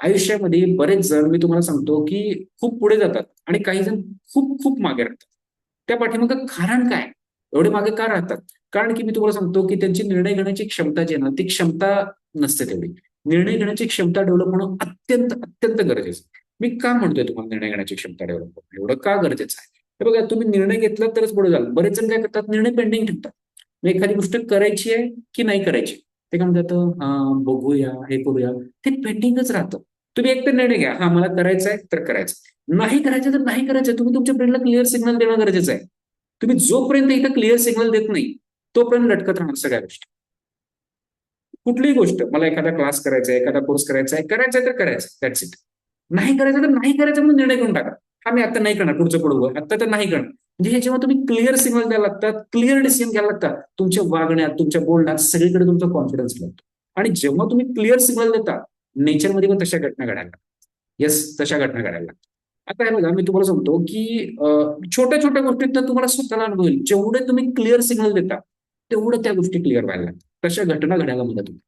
आयुष्यामध्ये बरेच जण मी तुम्हाला सांगतो की खूप पुढे जातात आणि काही जण खूप खूप मागे राहतात. त्या पाठीमागं कारण काय? एवढे मागे का राहतात? कारण की मी तुम्हाला सांगतो की त्यांची निर्णय घेण्याची क्षमता जी आहे ना ती क्षमता नसते तेवढी. निर्णय घेण्याची क्षमता डेव्हलप होणं अत्यंत अत्यंत गरजेचं आहे. मी का म्हणतोय तुम्हाला निर्णय घेण्याची क्षमता डेव्हलप होणं? एवढं का गरजेचं आहे? हे बघा तुम्ही निर्णय घेतला तरच पुढे जाल. बरेच जण काय करतात? निर्णय पेंडिंग ठेवतात. मग एखादी गोष्ट करायची आहे की नाही करायची ते काय म्हणतात? बघूया हे करूया. ते पेंडिंगच राहतं. तुम्ही एक तर निर्णय घ्या. हा मला करायचं आहे तर करायचं. नाही करायचं तर नाही करायचं तुम्ही तुमच्या ब्रेनला क्लिअर सिग्नल देणं गरजेचं आहे. तुम्ही जोपर्यंत इथं क्लिअर सिग्नल देत नाही तोपर्यंत लटकत राहणार सगळ्या गोष्टी. कुठलीही गोष्ट मला एखादा क्लास करायचा आहे एखादा कोर्स करायचा आहे करायचा आहे तर करायचं. दॅट्स इट नाही करायचं तर नाही करायचं म्हणून निर्णय घेऊन टाका. हा मी आता नाही करणार पुढचं पुढं आता तर नाही करणार. म्हणजे हे जेव्हा तुम्ही क्लिअर सिग्नल द्यायला लागतात क्लिअर डिसिजन घ्यायला लागतात तुमच्या वागण्यात तुमच्या बोलण्यात सगळीकडे तुमचा कॉन्फिडन्स लागतो आणि जेव्हा तुम्ही क्लिअर सिग्नल देता नेचरमध्ये पण तशा घटना घडायला लागतात. येस तशा घटना घडायला लागतात. आता हे बघा मी तुम्हाला सांगतो की छोट्या छोट्या गोष्टीत तुम्हाला स्वतःला अनुभव येईल. जेवढे तुम्ही क्लिअर सिग्नल देता तेवढं त्या गोष्टी क्लिअर व्हायला लागतात. तशा घटना घडायला मदत होते.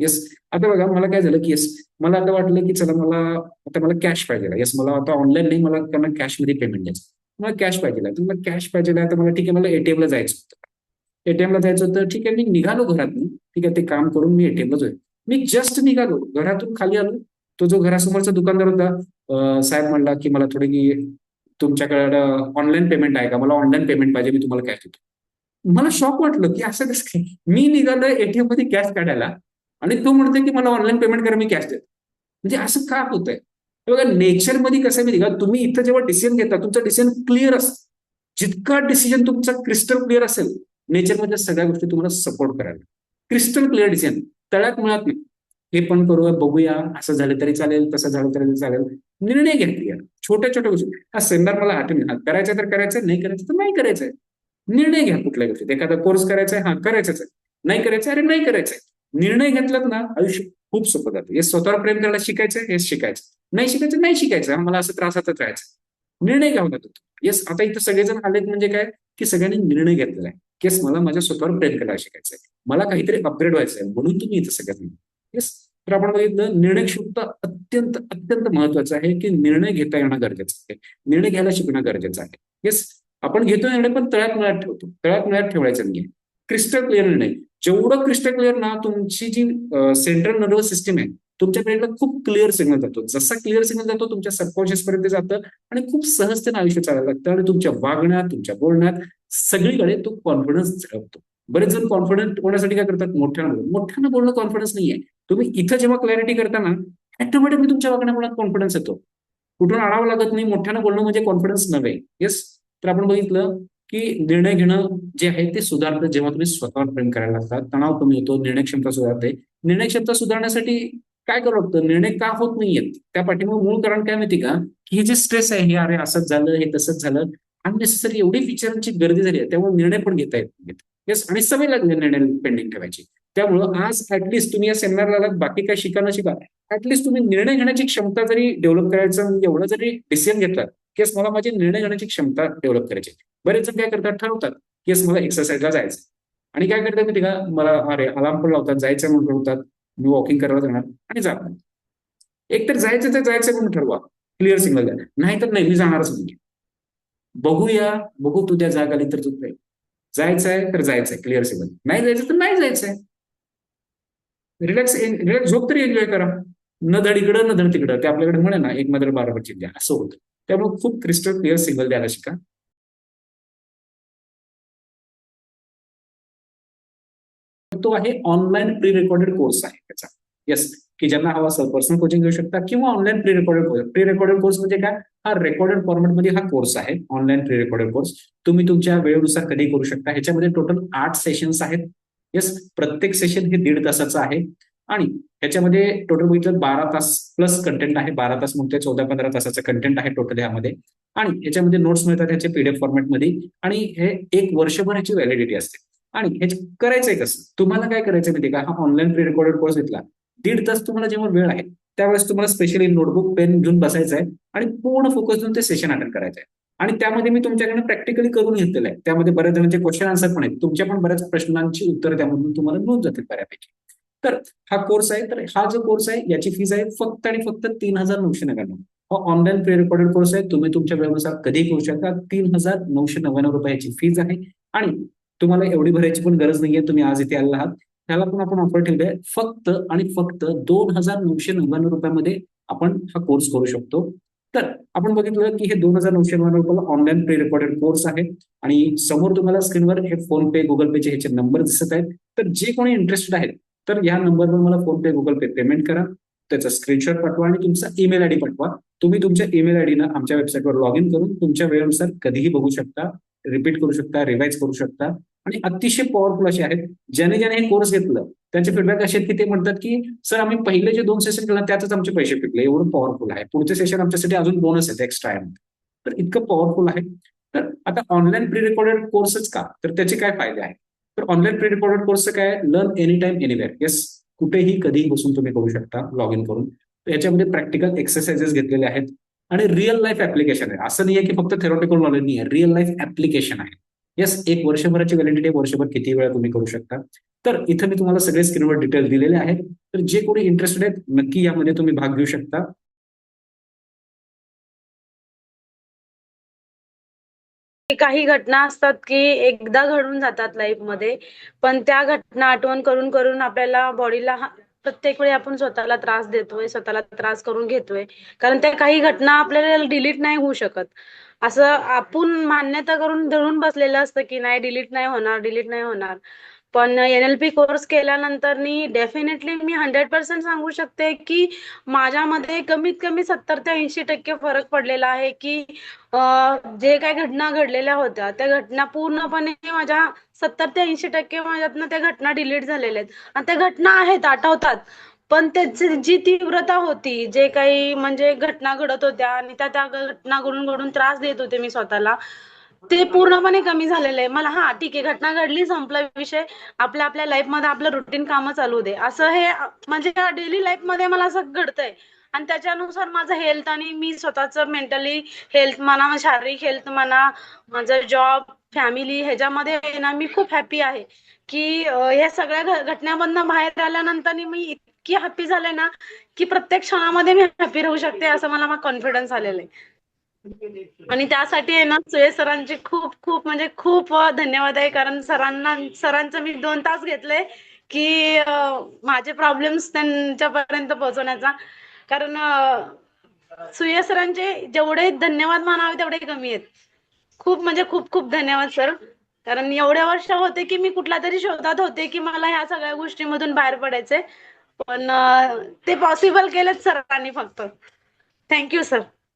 येस आता बघा मला काय झालं की येस मला आता वाटलं की चला मला आता मला कॅश पाहिजे येस मला आता ऑनलाईन नाही मला त्यांना कॅशमध्ये पेमेंट द्यायचं मला कॅश पाहिजे तर मला कॅश पाहिजे तर मला ठीक आहे मला एटीएमला जायचं होतं. एटीएमला जायचं होतं ठीक आहे मी निघालो घरातून. ठीक आहे ते काम करून मी एटीएमला जाईल मी जस्ट निघालो घरातून खाली आलो. तो जो घरासमोरचा दुकानदार होता साहेब म्हणला की मला थोडी तुमच्याकडं ऑनलाईन पेमेंट आहे का? मला ऑनलाईन पेमेंट पाहिजे मी तुम्हाला कॅश देतो. मला शॉक वाटलं की असं कसं काय? मी निघालो एटीएममध्ये कॅश काढायला. आणि तो म्हणतोय की मला ऑनलाईन पेमेंट करा मी कॅश देतो. म्हणजे असं का होतंय? बघा नेचरमध्ये कसं माहिती का? तुम्ही इथं जेव्हा डिसिजन घेता तुमचं डिसिजन क्लिअर असतं. जितका डिसिजन तुमचा क्रिस्टल क्लिअर असेल नेचरमध्ये सगळ्या गोष्टी तुम्हाला सपोर्ट करायला. क्रिस्टल क्लिअर डिसिजन तळ्यात मिळत हे पण करूया बघूया असं झालं तरी चालेल तसं झालं तरी चालेल. निर्णय घेतली छोट्या छोट्या गोष्टी. हा सेमिनार मला आठवण. करायचं तर करायचं नाही करायचं तर नाही करायचंय निर्णय घ्या कुठल्या गोष्टीत. एखादा कोर्स करायचा आहे हा करायचाच आहे. नाही करायचं अरे नाही करायचंय निर्णय घेतलात ना आयुष्य खूप सोपं जातं. हे स्वतःवर प्रेम करायला शिकायचं हे शिकायचं नाही शिकायचं नाही शिकायचं मला असं त्रासातच राहायचं निर्णय घ्यावा लागतो. येस आता इथं सगळेजण आलेत म्हणजे काय? की सगळ्यांनी निर्णय घेतलेला आहे. केस मला माझ्या स्वतःवर प्रेम करायला शिकायचंय. मला काहीतरी अपग्रेड व्हायचंय म्हणून तुम्ही इथं सगळ्यात येस तर आपण बघितलं निर्णय क्षमता अत्यंत अत्यंत महत्वाचं आहे की निर्णय घेता येणं गरजेचं आहे. निर्णय घ्यायला शिकणं गरजेचं आहे. येस आपण घेतो निर्णय पण तळ्यात मिळत ठेवतो. तळ्यात मिळत ठेवायचं नाही क्रिस्टल क्लिअर निर्णय. जेवढं क्रिस्टल क्लिअर ना तुमची जी सेंट्रल नर्वस सिस्टीम आहे तुमच्या ब्रेनला खूप क्लिअर सिग्नल जातो. जसा क्लिअर सिग्नल जातो तुमच्या सबकॉन्शियस पर्यंत जातं आणि खूप सहजतेने आयुष्य चालायला लागतं आणि तुमच्या वागण्यात तुमच्या बोलण्यात सगळीकडे तो कॉन्फिडन्स झळकतो बरेच जण कॉन्फिडंट होण्यासाठी काय करतात? मोठ्यानं बोलून मोठ्यानं बोलणं कॉन्फिडन्स नाहीये. तुम्ही इथं जेव्हा क्लॅरिटी करताना ऍटोमॅटिकली तुमच्या वागण्यामुळे कॉन्फिडन्स येतो. कुठून आणावं लागत नाही. मोठ्यानं बोलणं म्हणजे कॉन्फिडन्स नव्हे. येस तर आपण बघितलं की निर्णय घेणं जे आहे ते सुधारतं. जेव्हा तुम्ही स्वतःवर प्रेम करायला लागतात तणाव कमी होतो निर्णय क्षमता सुधारते. निर्णय क्षमता सुधारण्यासाठी काय करावं निर्णय का होत नाहीयेत? त्या पाठीमुळे मूळ कारण काय माहिती का? की हे जे स्ट्रेस आहे हे अरे असंच झालं हे तसंच झालं अननेसेसरी एवढी फीचरांची गर्दी झाली आहे त्यामुळे निर्णय पण घेता येत येस आणि सवय लागली निर्णय पेंडिंग ठेवायची. त्यामुळं आज ऍटलिस्ट तुम्ही या सेमिनारला बाकी काय शिका. न शिका ऍटलिस्ट तुम्ही निर्णय घेण्याची क्षमता जरी डेव्हलप करायचं एवढं जरी डिसिजन घेतला केस मला माझी निर्णय घेण्याची क्षमता डेव्हलप करायची बरेच जण काय करतात? ठरवतात केस मला एक्सरसाइजला जायचं आणि काय करतात माहिती का? मला अरे अलार्म पण लावतात जायचं म्हणून ठरवतात. मी वॉकिंग करायला जाणार आणि जात एक तर जायचं तर जायचं म्हणून ठरवा. क्लिअर सिग्नल द्या. नाही तर नाही मी जाणारच म्हणजे बघूया बघू तू त्या जाग आली तर चुक जायचंय तर जायचंय क्लिअर सिग्नल नाही जायचं तर नाही जायचंय. रिलॅक्स रिलॅक्स झोप तरी एन्जॉय करा. न धड इकडं न धड तिकडं ते आपल्याकडे म्हणे ना एक मात्र बारा द्या. असं होतं. त्यामुळे खूप क्रिस्टल क्लिअर सिग्नल द्यायला शिका. तो आहे ऑनलाईन प्री रेकॉर्डेड कोर्स आहे त्याचा. येस की ज्यांना हवा असेल पर्सनल कोचिंग घेऊ शकता किंवा online pre recorded course pre recorded course म्हणजे काय? हा रेकॉर्डेड फॉर्मॅटमध्ये हा कोर्स आहे ऑनलाईन प्री रेकॉर्डेड कोर्स तुम्ही तुमच्या वेळेनुसार कधी करू शकता. ह्याच्यामध्ये टोटल आठ सेशन्स आहेत. येस प्रत्येक सेशन हे दीड तासाचं आहे. आणि ह्याच्यामध्ये टोटल बघितलं बारा तास प्लस कंटेंट आहे. बारा तास म्हणते चौदा पंधरा तासाचं कंटेंट आहे टोटल ह्यामध्ये. आणि ह्याच्यामध्ये नोट्स मिळतात ह्याच्या पीडीएफ फॉर्मॅटमध्ये आणि हे एक वर्षभर ह्याची व्हॅलिडिटी असते. आणि हे करायचंय कसं? तुम्हाला काय करायचं माहिती का? हा ऑनलाईन प्री रेकॉर्डेड कोर्स घेतला. दीड तास तुम्हाला जेव्हा वेळ आहे त्यावेळेस तुम्हाला स्पेशली नोटबुक पेन घेऊन बसायचं आहे आणि पूर्ण फोकस देऊन ते सेशन अटेंड करायचं आहे आणि त्यामध्ये मी तुमच्याकडे प्रॅक्टिकली करून घेतलेलं आहे. त्यामध्ये बऱ्याच जणांचे क्वेश्चन आन्सर पण आहेत. तुमच्या पण बऱ्याच प्रश्नांची उत्तर त्यामधून तुम्हाला मिळून जातील बऱ्यापैकी. तर हा कोर्स आहे. तर हा जो कोर्स आहे याची फीज आहे फक्त आणि फक्त तीन हजार नऊशे नव्याण्णव. हा ऑनलाईन प्री रेकॉर्डेड कोर्स आहे. तुम्ही तुमच्या वेळेनुसार कधी करू शकता. तीन हजार नऊशे नव्याण्णव रुपयाची फीज आहे. आणि तुम्हाला एवढी भरायची पण गरज नाहीये तुम्ही आज इथे आला आहात. त्याला पण आपण ऑफर ठेवलंय फक्त आणि फक्त दोन हजार नऊशे नव्याण्णव रुपयामध्ये आपण हा कोर्स करू शकतो. तर आपण बघितलं की हे दोन हजार नऊशे नव्याण्णव रुपयाला ऑनलाईन प्री रेकॉर्डेड कोर्स आहे. आणि समोर तुम्हाला स्क्रीनवर हे फोन पे गुगल पेचे ह्याचे नंबर दिसत आहेत. तर जे कोणी इंटरेस्टेड आहेत तर या नंबरवर मला PhonePe Google Pay payment करा. त्याचा स्क्रीनशॉट पाठवा आणि तुमचा ईमेल आयडी पाठवा. तुम्ही तुमच्या ईमेल आयडीनं आमच्या वेबसाईटवर लॉग इन करून तुमच्या वेळेनुसार कधीही बघू शकता रिपीट करू शकता रिवाइज करू शकता. आणि अतिशय पॉवरफुल असे आहेत. ज्याने ज्याने हे कोर्स घेतलं त्यांचे फीडबॅक असे आहेत की ते म्हणतात की सर आम्ही पहिले जे दोन सेशन केलं त्यातच आमचे पैसे पिकले. एवढं पॉवरफुल आहे. पुढचे सेशन आमच्यासाठी अजून बोनस आहेत एक्स्ट्रा आहे तर इतकं पॉवरफुल आहे. तर आता ऑनलाईन प्री रेकॉर्डेड कोर्सच का? तर त्याचे काय फायदे आहेत? तर ऑनलाईन प्री रेकॉर्डेड कोर्स काय? Learn any time anywhere yes कुठेही कधीही बसून तुम्ही करू शकता लॉग इन करून याच्यामध्ये प्रॅक्टिकल एक्सरसाइजेस घेतलेले आहेत. आणि रिअल लाईफ ऍप्लिकेशन आहे. असं नाहीये की फक्त थेरॉटिकल नॉलेज नाही आहे रिअल लाईफ ऍप्लिकेशन आहे. येस एक वर्षभराची व्हॅलिडिटी वर्षभर किती वेळा तुम्ही करू शकता. तर इथं मी तुम्हाला सगळे स्क्रीनवर डिटेल दिलेले आहेत. तर जे कोणी इंटरेस्टेड आहेत नक्की यामध्ये तुम्ही भाग घेऊ शकता. काही घटना असतात की एकदा घडून जातात लाईफमध्ये पण त्या घटना आठवण करून करून आपल्याला बॉडीला प्रत्येक वेळी आपण स्वतःला त्रास देतोय स्वतःला त्रास करून घेतोय. कारण त्या काही घटना आपल्याला डिलीट नाही होऊ शकत. असं आपण मान्यता करून धरून बसलेलं असतं की नाही डिलीट नाही होणार डिलीट नाही होणार. पण एन एल पी कोर्स केल्यानंतर डेफिनेटली मी हंड्रेड पर्सेंट सांगू शकते की माझ्यामध्ये कमीत कमी सत्तर ते ऐंशी टक्के फरक पडलेला आहे की जे काही घटना घडलेल्या होत्या त्या घटना पूर्णपणे माझ्या सत्तर ते ऐंशी टक्के माझ्यातनं त्या घटना डिलीट झालेल्या आहेत. आणि त्या घटना आहेत आठवतात. पण त्याची जी तीव्रता होती जे काही म्हणजे घटना घडत होत्या आणि त्या त्या घटना घडून घडून त्रास देत होते मी स्वतःला ते पूर्णपणे कमी झालेलं आहे. मला हा ठीक आहे घटना घडली संपला विषय. आपल्या आपल्या लाईफमध्ये आपलं रुटीन काम चालू दे. असं हे म्हणजे डेली लाईफमध्ये मला असं घडतंय. आणि त्याच्यानुसार माझं हेल्थ आणि मी स्वतःच मेंटली हेल्थ म्हणा शारीरिक हेल्थ म्हणा माझं जॉब फॅमिली ह्याच्यामध्ये ना मी खूप हॅपी आहे. की ह्या सगळ्या घटनांमधनं बाहेर आल्यानंतर मी इतकी हॅपी झाले ना की प्रत्येक क्षणामध्ये मी हॅपी राहू शकते असं मला कॉन्फिडन्स आलेलं आहे आणि त्यासाठी आहे ना सुये सरांचे खूप खूप म्हणजे खूप धन्यवाद आहे. कारण सरांना सरांचं मी दोन तास घेतले की माझे प्रॉब्लेम्स त्यांच्यापर्यंत पोहोचवण्याचा. कारण सुय सरांचे जेवढे धन्यवाद मानावे तेवढे कमी आहेत. खूप म्हणजे खूप खूप धन्यवाद सर. कारण एवढ्या वर्ष होते की मी कुठल्या तरी शोधात होते की मला ह्या सगळ्या गोष्टीमधून बाहेर पडायचे पण ते पॉसिबल केलेच सरांनी फक्त. Thank you sir